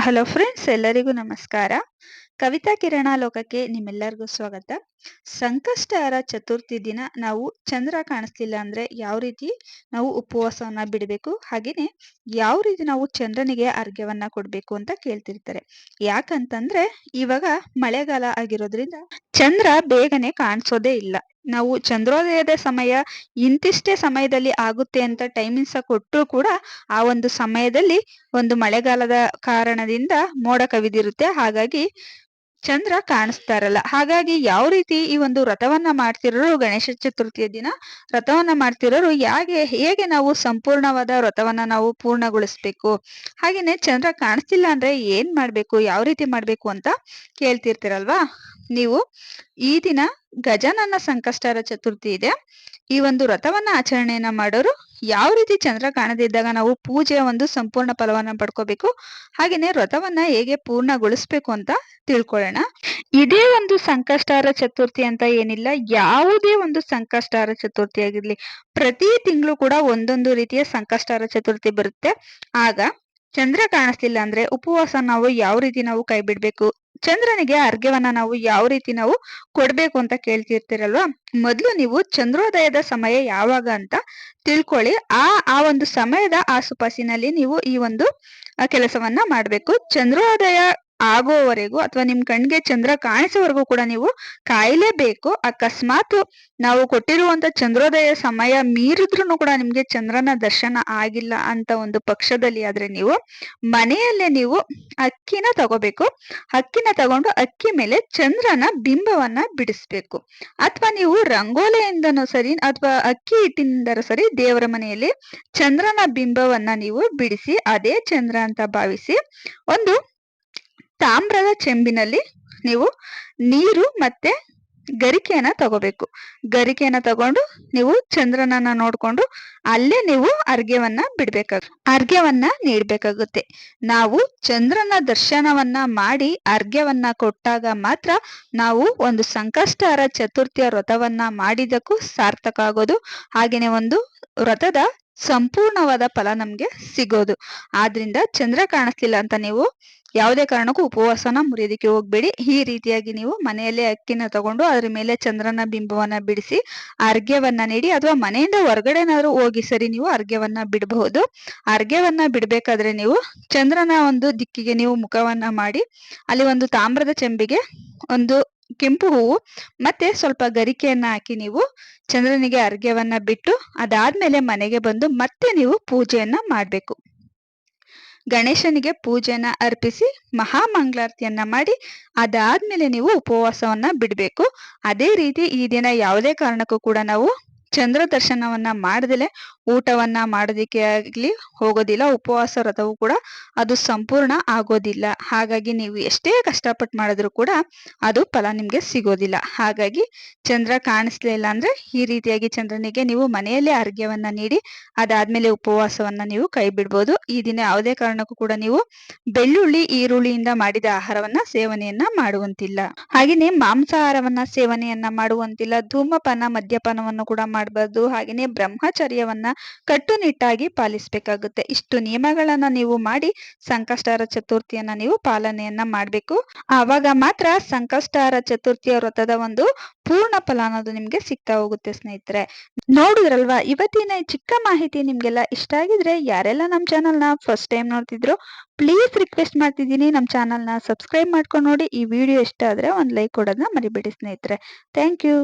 Hello friends ಎಲ್ಲರಿಗೂ ನಮಸ್ಕಾರ. ಕವಿತಾ ಕಿರಣ ಲೋಕಕ್ಕೆ ನಿಮ್ಮೆಲ್ಲರಿಗೂ ಸ್ವಾಗತ. ಸಂಕಷ್ಟಹರ ಚತುರ್ಥಿ ದಿನ ನಾವು ಚಂದ್ರ ಕಾಣಿಸ್ಲಿಲ್ಲ ಅಂದ್ರೆ ಯಾವ ರೀತಿ? ನಾವು ಉಪವಾಸವನ್ನ ಬಿಡಬೇಕು, ಹಾಗೇನೆ ಯಾವ ರೀತಿ ನಾವು ಚಂದ್ರನಿಗೆ ಅರ್ಘ್ಯವನ್ನ ಕೊಡ್ಬೇಕು ಅಂತ ಕೇಳ್ತಿರ್ತಾರೆ. ಯಾಕಂತಂದ್ರೆ ಇವಾಗ ಮಳೆಗಾಲ ಆಗಿರೋದ್ರಿಂದ ಚಂದ್ರ ಬೇಗನೆ ಕಾಣಿಸೋದೇ ಇಲ್ಲ. ನಾವು ಚಂದ್ರೋದಯದ ಸಮಯ ಇಂತಿಷ್ಟೇ ಸಮಯದಲ್ಲಿ ಆಗುತ್ತೆ ಅಂತ ಟೈಮಿಂಗ್ಸ್ ಕೊಟ್ಟರು ಕೂಡ ಆ ಒಂದು ಸಮಯದಲ್ಲಿ ಒಂದು ಮಳೆಗಾಲದ ಕಾರಣದಿಂದ ಮೋಡ ಕವಿದಿರುತ್ತೆ. ಹಾಗಾಗಿ ಚಂದ್ರ ಕಾಣಿಸ್ತಾ ಇರಲ್ಲ. ಹಾಗಾಗಿ ಯಾವ ರೀತಿ ಈ ಒಂದು ವ್ರತವನ್ನ ಮಾಡ್ತಿರೋರು ಗಣೇಶ ಚತುರ್ಥಿಯ ದಿನ ವ್ರತವನ್ನ ಮಾಡ್ತಿರೋರು ಹೇಗೆ ಹೇಗೆ ನಾವು ಸಂಪೂರ್ಣವಾದ ವ್ರತವನ್ನ ನಾವು ಪೂರ್ಣಗೊಳಿಸ್ಬೇಕು? ಹಾಗೇನೆ ಚಂದ್ರ ಕಾಣಿಸ್ತಿಲ್ಲ ಅಂದ್ರೆ ಏನ್ ಮಾಡ್ಬೇಕು, ಯಾವ ರೀತಿ ಮಾಡ್ಬೇಕು ಅಂತ ಕೇಳ್ತಿರ್ತೀರಲ್ವಾ? ನೀವು ಈ ದಿನ ಗಜಾನನ ಸಂಕಷ್ಟರ ಚತುರ್ಥಿ ಇದೆ. ಈ ಒಂದು ವ್ರತವನ್ನ ಆಚರಣೆಯನ್ನ ಮಾಡೋರು ಯಾವ ರೀತಿ ಚಂದ್ರ ಕಾಣದಿದ್ದಾಗ ನಾವು ಪೂಜೆಯ ಒಂದು ಸಂಪೂರ್ಣ ಫಲವನ್ನ ಪಡ್ಕೋಬೇಕು? ಹಾಗೇನೆ ವ್ರತವನ್ನ ಹೇಗೆ ಪೂರ್ಣಗೊಳಿಸ್ಬೇಕು ಅಂತ ತಿಳ್ಕೊಳ್ಳೋಣ. ಇದೇ ಒಂದು ಸಂಕಷ್ಟಾರ ಚತುರ್ಥಿ ಅಂತ ಏನಿಲ್ಲ, ಯಾವುದೇ ಒಂದು ಸಂಕಷ್ಟಾರ ಚತುರ್ಥಿ ಆಗಿರ್ಲಿ, ಪ್ರತಿ ತಿಂಗಳು ಕೂಡ ಒಂದೊಂದು ರೀತಿಯ ಸಂಕಷ್ಟಾರ ಚತುರ್ಥಿ ಬರುತ್ತೆ. ಆಗ ಚಂದ್ರ ಕಾಣಿಸ್ಲಿಲ್ಲ ಅಂದ್ರೆ ಉಪವಾಸ ನಾವು ಯಾವ ರೀತಿ ನಾವು ಕೈ ಬಿಡ್ಬೇಕು ಚಂದ್ರನಿಗೆ ಅರ್ಘ್ಯವನ್ನ ನಾವು ಯಾವ ರೀತಿ ನಾವು ಕೊಡ್ಬೇಕು ಅಂತ ಕೇಳ್ತಿರ್ತೀರಲ್ವಾ? ಮೊದ್ಲು ನೀವು ಚಂದ್ರೋದಯದ ಸಮಯ ಯಾವಾಗ ಅಂತ ತಿಳ್ಕೊಳ್ಳಿ. ಆ ಆ ಒಂದು ಸಮಯದ ಆಸುಪಾಸಿನಲ್ಲಿ ನೀವು ಈ ಒಂದು ಕೆಲಸವನ್ನ ಮಾಡ್ಬೇಕು. ಚಂದ್ರೋದಯ ಆಗೋವರೆಗೂ ಅಥವಾ ನಿಮ್ ಕಣ್ಗೆ ಚಂದ್ರ ಕಾಣಿಸೋವರೆಗೂ ಕೂಡ ನೀವು ಕಾಯಲೇಬೇಕು. ಅಕಸ್ಮಾತ್ ನಾವು ಕೊಟ್ಟಿರುವಂತ ಚಂದ್ರೋದಯ ಸಮಯ ಮೀರಿದ್ರು ಕೂಡ ನಿಮ್ಗೆ ಚಂದ್ರನ ದರ್ಶನ ಆಗಿಲ್ಲ ಅಂತ ಒಂದು ಪಕ್ಷದಲ್ಲಿ ಆದ್ರೆ ನೀವು ಮನೆಯಲ್ಲೇ ನೀವು ಅಕ್ಕಿನ ತಗೋಬೇಕು. ಅಕ್ಕಿನ ತಗೊಂಡು ಅಕ್ಕಿ ಮೇಲೆ ಚಂದ್ರನ ಬಿಂಬವನ್ನ ಬಿಡಿಸ್ಬೇಕು. ಅಥವಾ ನೀವು ರಂಗೋಲೆಯಿಂದನೂ ಸರಿ ಅಥವಾ ಅಕ್ಕಿ ಹಿಟ್ಟಿನಿಂದ ಸರಿ ದೇವರ ಮನೆಯಲ್ಲಿ ಚಂದ್ರನ ಬಿಂಬವನ್ನ ನೀವು ಬಿಡಿಸಿ, ಅದೇ ಚಂದ್ರ ಅಂತ ಭಾವಿಸಿ ಒಂದು ತಾಮ್ರದ ಚೆಂಬಿನಲ್ಲಿ ನೀವು ನೀರು ಮತ್ತೆ ಗರಿಕೆಯನ್ನ ತಗೋಬೇಕು. ಗರಿಕೆಯನ್ನ ತಗೊಂಡು ನೀವು ಚಂದ್ರನನ್ನ ನೋಡ್ಕೊಂಡು ಅಲ್ಲೇ ನೀವು ಅರ್ಘ್ಯವನ್ನ ಬಿಡ್ಬೇಕಾಗ, ಅರ್ಘ್ಯವನ್ನ ನೀಡ್ಬೇಕಾಗುತ್ತೆ. ನಾವು ಚಂದ್ರನ ದರ್ಶನವನ್ನ ಮಾಡಿ ಅರ್ಘ್ಯವನ್ನ ಕೊಟ್ಟಾಗ ಮಾತ್ರ ನಾವು ಒಂದು ಸಂಕಷ್ಟಹರ ಚತುರ್ಥಿಯ ವ್ರತವನ್ನ ಮಾಡಿದಕ್ಕೂ ಸಾರ್ಥಕ ಆಗೋದು. ಹಾಗೇನೆ ಒಂದು ವ್ರತದ ಸಂಪೂರ್ಣವಾದ ಫಲ ನಮ್ಗೆ ಸಿಗೋದು. ಆದ್ರಿಂದ ಚಂದ್ರ ಕಾಣಿಸ್ಲಿಲ್ಲ ಅಂತ ನೀವು ಯಾವುದೇ ಕಾರಣಕ್ಕೂ ಉಪವಾಸನ ಮುರಿಯೋದಕ್ಕೆ ಹೋಗ್ಬೇಡಿ. ಈ ರೀತಿಯಾಗಿ ನೀವು ಮನೆಯಲ್ಲೇ ಅಕ್ಕಿನ ತಗೊಂಡು ಅದ್ರ ಮೇಲೆ ಚಂದ್ರನ ಬಿಂಬವನ್ನ ಬಿಡಿಸಿ ಅರ್ಘ್ಯವನ್ನ ನೀಡಿ ಅಥವಾ ಮನೆಯಿಂದ ಹೊರಗಡೆನಾದ್ರೂ ಹೋಗಿ ಸರಿ ನೀವು ಅರ್ಘ್ಯವನ್ನ ಬಿಡಬಹುದು. ಅರ್ಘ್ಯವನ್ನ ಬಿಡ್ಬೇಕಾದ್ರೆ ನೀವು ಚಂದ್ರನ ಒಂದು ದಿಕ್ಕಿಗೆ ನೀವು ಮುಖವನ್ನ ಮಾಡಿ ಅಲ್ಲಿ ಒಂದು ತಾಮ್ರದ ಚೆಂಬಿಗೆ ಒಂದು ಕೆಂಪು ಹೂವು ಮತ್ತೆ ಸ್ವಲ್ಪ ಗರಿಕೆಯನ್ನ ಹಾಕಿ ನೀವು ಚಂದ್ರನಿಗೆ ಅರ್ಘ್ಯವನ್ನ ಬಿಟ್ಟು ಅದಾದ್ಮೇಲೆ ಮನೆಗೆ ಬಂದು ಮತ್ತೆ ನೀವು ಪೂಜೆಯನ್ನ ಮಾಡ್ಬೇಕು. ಗಣೇಶನಿಗೆ ಪೂಜೆನ ಅರ್ಪಿಸಿ ಮಹಾಮಂಗಳಾರತಿಯನ್ನ ಮಾಡಿ ಅದಾದ್ಮೇಲೆ ನೀವು ಉಪವಾಸವನ್ನ ಬಿಡಬೇಕು. ಅದೇ ರೀತಿ ಈ ದಿನ ಯಾವುದೇ ಕಾರಣಕ್ಕೂ ಕೂಡ ನಾವು ಚಂದ್ರ ದರ್ಶನವನ್ನ ಮಾಡದಲೆ ಊಟವನ್ನ ಮಾಡೋದಿಕ್ಕೆ ಆಗ್ಲಿ ಹೋಗೋದಿಲ್ಲ, ಉಪವಾಸ ವ್ರತವು ಕೂಡ ಅದು ಸಂಪೂರ್ಣ ಆಗೋದಿಲ್ಲ. ಹಾಗಾಗಿ ನೀವು ಎಷ್ಟೇ ಕಷ್ಟಪಟ್ಟು ಮಾಡಿದ್ರು ಕೂಡ ಅದು ಫಲ ನಿಮ್ಗೆ ಸಿಗೋದಿಲ್ಲ. ಹಾಗಾಗಿ ಚಂದ್ರ ಕಾಣಿಸ್ಲಿಲ್ಲ ಅಂದ್ರೆ ಈ ರೀತಿಯಾಗಿ ಚಂದ್ರನಿಗೆ ನೀವು ಮನೆಯಲ್ಲೇ ಅರ್ಘ್ಯವನ್ನ ನೀಡಿ, ಅದಾದ್ಮೇಲೆ ಉಪವಾಸವನ್ನ ನೀವು ಕೈ ಬಿಡ್ಬೋದು ಈ ದಿನ ಯಾವುದೇ ಕಾರಣಕ್ಕೂ ಕೂಡ ನೀವು ಬೆಳ್ಳುಳ್ಳಿ, ಈರುಳ್ಳಿಯಿಂದ ಮಾಡಿದ ಆಹಾರವನ್ನ ಸೇವನೆಯನ್ನ ಮಾಡುವಂತಿಲ್ಲ. ಹಾಗೆಯೇ ಮಾಂಸಾಹಾರವನ್ನ ಸೇವನೆಯನ್ನ ಮಾಡುವಂತಿಲ್ಲ. ಧೂಮಪಾನ, ಮದ್ಯಪಾನವನ್ನು ಕೂಡ ಮಾಡಬಾರ್ದು. ಹಾಗೆಯೇ ಬ್ರಹ್ಮಚರ್ಯವನ್ನ ಕಟ್ಟುನಿಟ್ಟಾಗಿ ಪಾಲಿಸಬೇಕಾಗುತ್ತೆ. ಇಷ್ಟು ನಿಯಮಗಳನ್ನ ನೀವು ಮಾಡಿ ಸಂಕಷ್ಟಾರ ಚತುರ್ಥಿಯನ್ನ ನೀವು ಪಾಲನೆಯನ್ನ ಮಾಡಬೇಕು. ಆವಾಗ ಮಾತ್ರ ಸಂಕಷ್ಟಾರ ಚತುರ್ಥಿಯ ವ್ರತದ ಒಂದು ಪೂರ್ಣ ಫಲ ಅನ್ನೋದು ನಿಮ್ಗೆ ಸಿಗ್ತಾ ಹೋಗುತ್ತೆ ಸ್ನೇಹಿತರೆ. ನೋಡಿದ್ರಲ್ವಾ? ಇವತ್ತಿನ ಚಿಕ್ಕ ಮಾಹಿತಿ ನಿಮ್ಗೆಲ್ಲ ಇಷ್ಟ ಆಗಿದ್ರೆ ಯಾರೆಲ್ಲ ನಮ್ಮ ಚಾನಲ್ನ ಫಸ್ಟ್ ಟೈಮ್ ನೋಡ್ತಿದ್ರು ಪ್ಲೀಸ್ ರಿಕ್ವೆಸ್ಟ್ ಮಾಡ್ತಿದ್ದೀನಿ. ನಮ್ಮ ಚಾನಲ್ನ ಸಬ್ಸ್ಕ್ರೈಬ್ ಮಾಡ್ಕೊಂಡು ನೋಡಿ. ಈ ವಿಡಿಯೋ ಇಷ್ಟ ಆದ್ರೆ ಒಂದು ಲೈಕ್ ಕೊಡೋದನ್ನ ಮರಿಬೇಡಿ ಸ್ನೇಹಿತರೆ. Thank you